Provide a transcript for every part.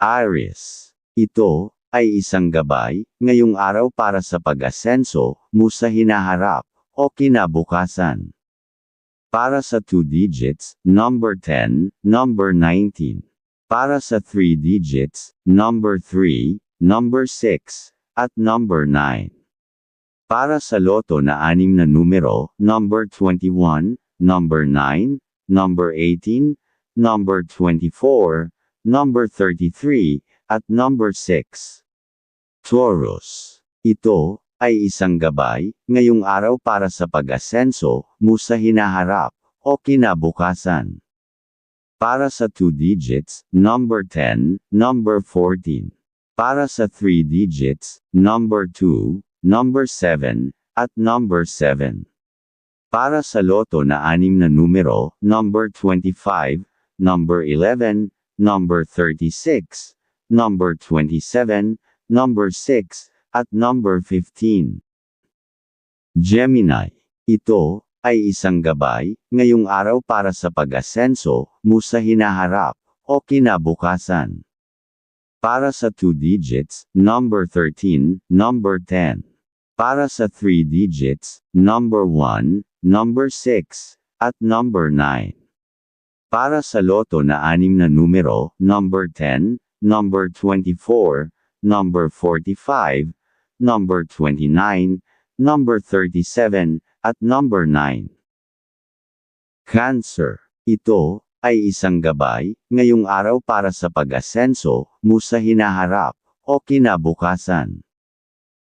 Aries. Ito, ay isang gabay, ngayong araw para sa pag-asenso, mo sa hinaharap, o kinabukasan. Para sa 2 digits, number 10, number 19. Para sa 3 digits, number 3, number 6, at number 9. Para sa loto na anim na numero, number 21, number 9, number 18, number 24, number 33, at number 6. Taurus. Ito, ay isang gabay, ngayong araw para sa pag-asenso, mo sa hinaharap, o kinabukasan. Para sa 2 digits, number 10, number 14. Para sa 3 digits, number 2, number 7, at number 7. Para sa loto na anim na numero, number 25, number 11, number 36, number 27, number 6, at number 15. Gemini. Ito, ay isang gabay, ngayong araw para sa pag-asenso, mo sa hinaharap, o kinabukasan. Para sa 2 digits, number 13, number 10. Para sa 3 digits, number 1, number 6, at number 9. Para sa loto na anim na numero, number 10, number 24, number 45, number 29, number 37, at number 9. Cancer. Ito, ay isang gabay, ngayong araw para sa pag-asenso, mo hinaharap, o kinabukasan.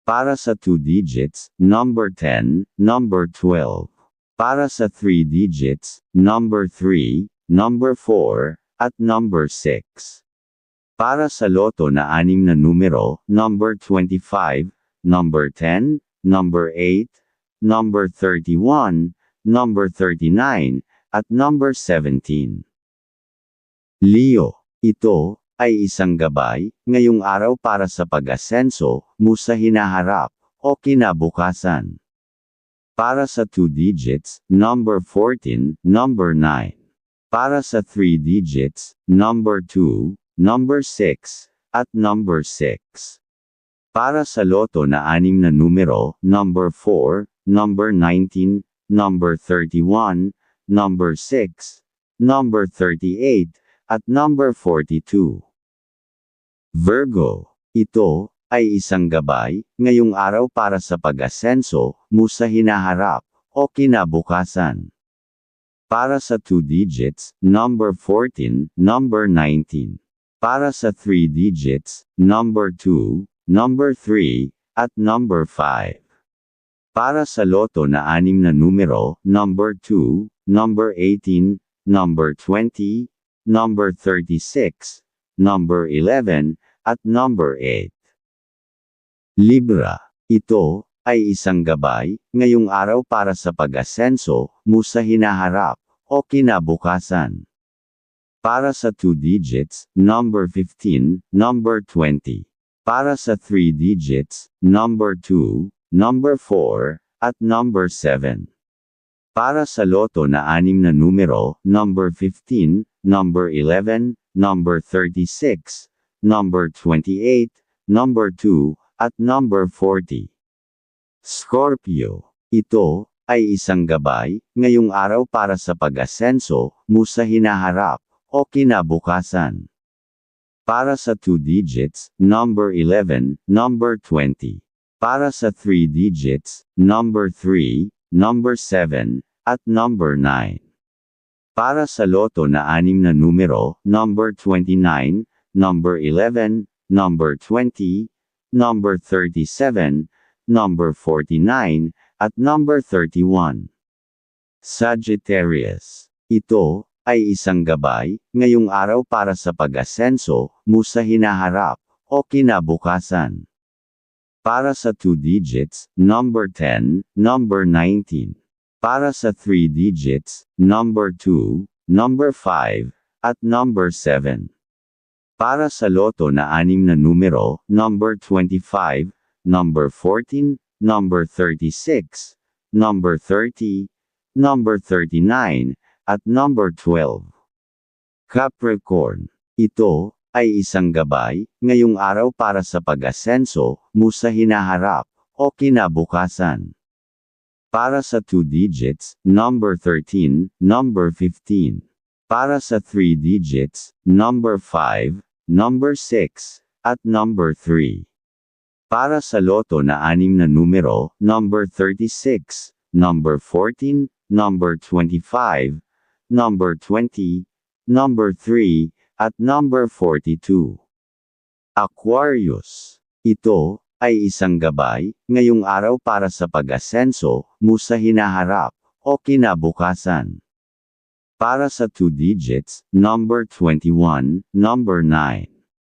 Para sa 2 digits, number 10, number 12. Para sa 3 digits, number 3, number 4, at number 6. Para sa loto na anim na numero, number 25, number 10, number 8, number 31, number 39, at number 17. Leo, ito, ay isang gabay, ngayong araw para sa pag-asenso, mo hinaharap, o kinabukasan. Para sa 2 digits, number 14, number 9. Para sa 3 digits, number 2, number 6, at number 6. Para sa loto na anim na numero, number 4, number 19, number 31, number 6, number 38, at number 42. Virgo. Ito, ay isang gabay, ngayong araw para sa pag-asenso, mo hinaharap, o kinabukasan. Para sa 2 digits, number 14, number 19. Para sa 3 digits, number 2, number 3, at number 5. Para sa loto na anim na numero, number 2, number 18, number 20, number 36, number 11, at number 8. Libra. Ito, ay isang gabay, ngayong araw para sa pag-asenso, mo sa hinaharap, o kinabukasan. Para sa 2 digits, number 15, number 20. Para sa 3 digits, number 2, number 4, at number 7. Para sa loto na anim na numero, number 15, number 11, number 36, number 28, number 2, at number 40. Scorpio. Ito, ay isang gabay, ngayong araw para sa pag-asenso, mo sa hinaharap, o kinabukasan. Para sa 2 digits, number 11, number 20. Para sa 3 digits, number 3, number 7, at number 9. Para sa loto na anim na numero, number 29, number 11, number 20, number 37, number 49, at number 31. Sagittarius. Ito, ay isang gabay, ngayong araw para sa pag-asenso, mo sa hinaharap, o kinabukasan. Para sa 2 digits, number 10, number 19. Para sa 3 digits, number 2, number 5, at number 7. Para sa loto na anim na numero, number 25, number 14, number 36, number 30, number 39, at number 12. Capricorn. Ito, ay isang gabay, ngayong araw para sa pag-asenso, mo sa hinaharap, o kinabukasan. Para sa 2 digits, number 13, number 15. Para sa 3 digits, number 5, number 6, at number 3. Para sa loto na anim na numero, number 36, number 14, number 25, number 20, number 3, at number 42. Aquarius. Ito, ay isang gabay, ngayong araw para sa pag-asenso, mo sa hinaharap, o kinabukasan. Para sa 2 digits, number 21, number 9.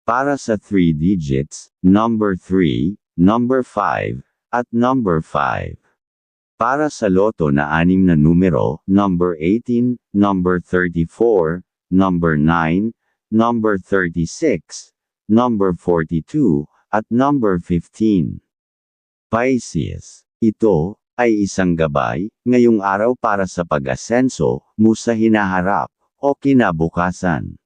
Para sa 3 digits, number 3, number 5, at number 5. Para sa loto na anim na numero, number 18, number 34, number 9, number 36, number 42, at number 15. Pisces. Ito, ay isang gabay, ngayong araw para sa pag-asenso, mo sa hinaharap, o kinabukasan.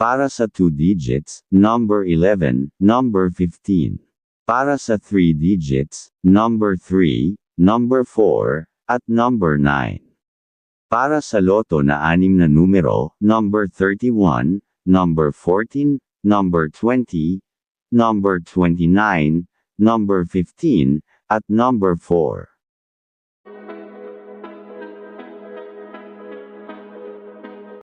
Para sa 2 digits, number 11, number 15. Para sa 3 digits, number 3, number 4, at number 9. Para sa loto na anim na numero, number 31, number 14, number 20, number 29, number 15, at number 4.